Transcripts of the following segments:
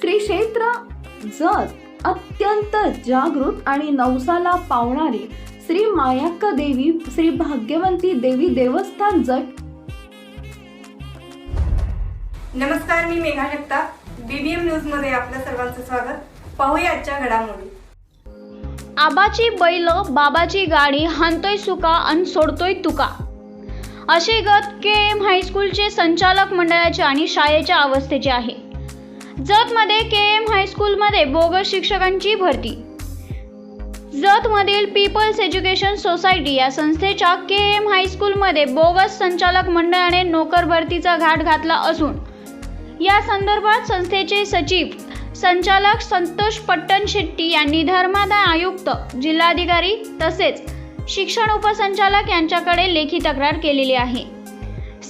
श्री क्षेत्र जत अत्यंत जागृत आणि नवसाला पावणारी श्री मायाक्का देवी श्री भाग्यवंती देवी देवस्थान जट नमस्कार मी मेघा जगताप. बीबीएम न्यूजमध्ये आपल्या सर्वांचं स्वागत. पाहूया आजच्या घडामोडी. आबाची बैल बाबाची गाडी हाणतोय सुका आणि सोडतोय तुका. अशी गत के एम हायस्कूलचे संचालक मंडळाचे आणि शाळेच्या अवस्थेचे आहे. जतमध्ये के एम हायस्कूलमध्ये बोगस शिक्षकांची भरती. जतमधील पीपल्स एज्युकेशन सोसायटी या संस्थेच्या के एम हायस्कूलमध्ये बोगस संचालक मंडळाने नोकर भरतीचा घाट घातला असून या संदर्भात संस्थेचे सचिव संचालक संतोष पट्टण शेट्टी यांनी धर्मादाय आयुक्त जिल्हाधिकारी तसेच शिक्षण उपसंचालक यांच्याकडे लेखी तक्रार केलेली आहे.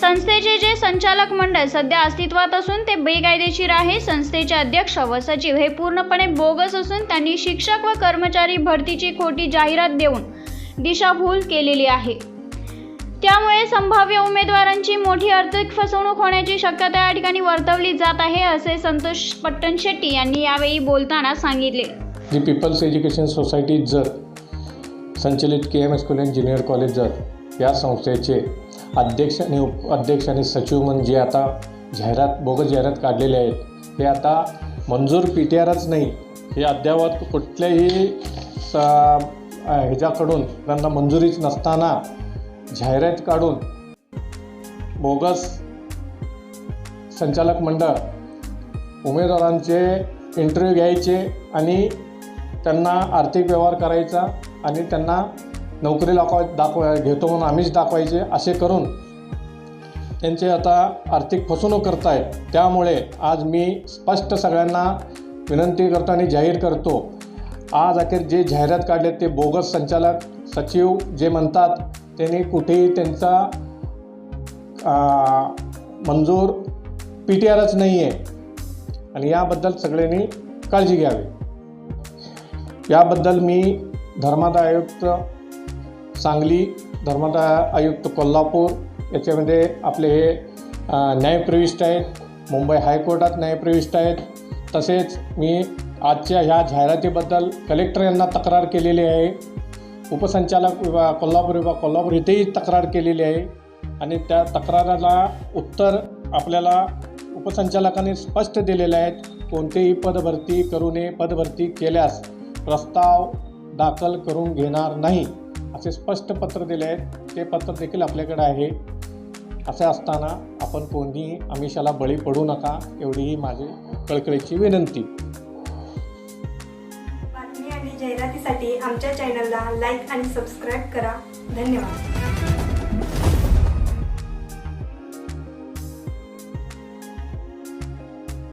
संस्थेचे जे संचालक मंडळ सध्या अस्तित्वात असून ते बेकायदेशीर आहे. संस्थेचे अध्यक्ष व सचिव हे पूर्णपणे बोगस असून त्यांनी शिक्षक व कर्मचारी भरतीची खोटी जाहिरात देऊन दिशाभूल केलेली आहे. त्यामुळे संभाव्य उमेदवारांची मोठी आर्थिक फसवणूक होण्याची शक्यता या ठिकाणी वर्तवली जात आहे असे संतोष पट्टण शेट्टी यांनी यावेळी बोलताना सांगितले. जी पीपल्स एज्युकेशन सोसायटी जत संचलित K M S and college Jat या संस्थेचे अध्यक्ष आणि उप अध्यक्ष आणि सचिव म्हणून जे आता जाहिरात बोगस जाहिरात काढलेले आहेत हे आता मंजूर पी टी आरच नाही. हे अद्यावत कुठल्याही स ह्याच्याकडून त्यांना मंजुरीच नसताना जाहिरात काढून बोगस संचालक मंडळ उमेदवारांचे इंटरव्ह्यू घ्यायचे आणि त्यांना आर्थिक व्यवहार करायचा आणि त्यांना नोकरी दाखवा दाखवा घेतो म्हणून आम्हीच दाखवायचे असे करून त्यांचे आता आर्थिक फसवणूक करतायत. त्यामुळे आज मी स्पष्ट सगळ्यांना विनंती करतो आणि जाहीर करतो. आज अखेर जे जाहिरात काढले ते बोगस संचालक सचिव जे म्हणतात त्यांनी कुठेही त्यांचा मंजूर पी टी आरच नाही आहे आणि याबद्दल सगळ्यांनी काळजी घ्यावी. याबद्दल मी धर्मादाय आयुक्त सांगली धर्मदाय आयुक्त कोल्हापूर याच्यामध्ये आपले हे न्यायप्रविष्ट आहेत. मुंबई हायकोर्टात न्यायप्रविष्ट आहेत. तसेच मी आजच्या ह्या जाहिरातीबद्दल कलेक्टर यांना तक्रार केलेली आहे. उपसंचालक विभाग कोल्हापूर विभाग कोल्हापूर इथेही तक्रार केलेली आहे. आणि त्या तक्राराला उत्तर आपल्याला उपसंचालकांनी स्पष्ट दिलेले आहेत. कोणतेही पदभरती करू नये पदभरती केल्यास प्रस्ताव दाखल करून घेणार नाही. असे स्पष्ट पत्र दिले आहेत. ते पत्र देखील आपल्याकडे आहे. असे असताना आपण कोणीही आमिषाला बळी पडू नका एवढीही माझी कळकळीची विनंती. बातमी आणि जाहिरातीसाठी आमच्या चॅनलला लाईक आणि सबस्क्राईब करा. धन्यवाद.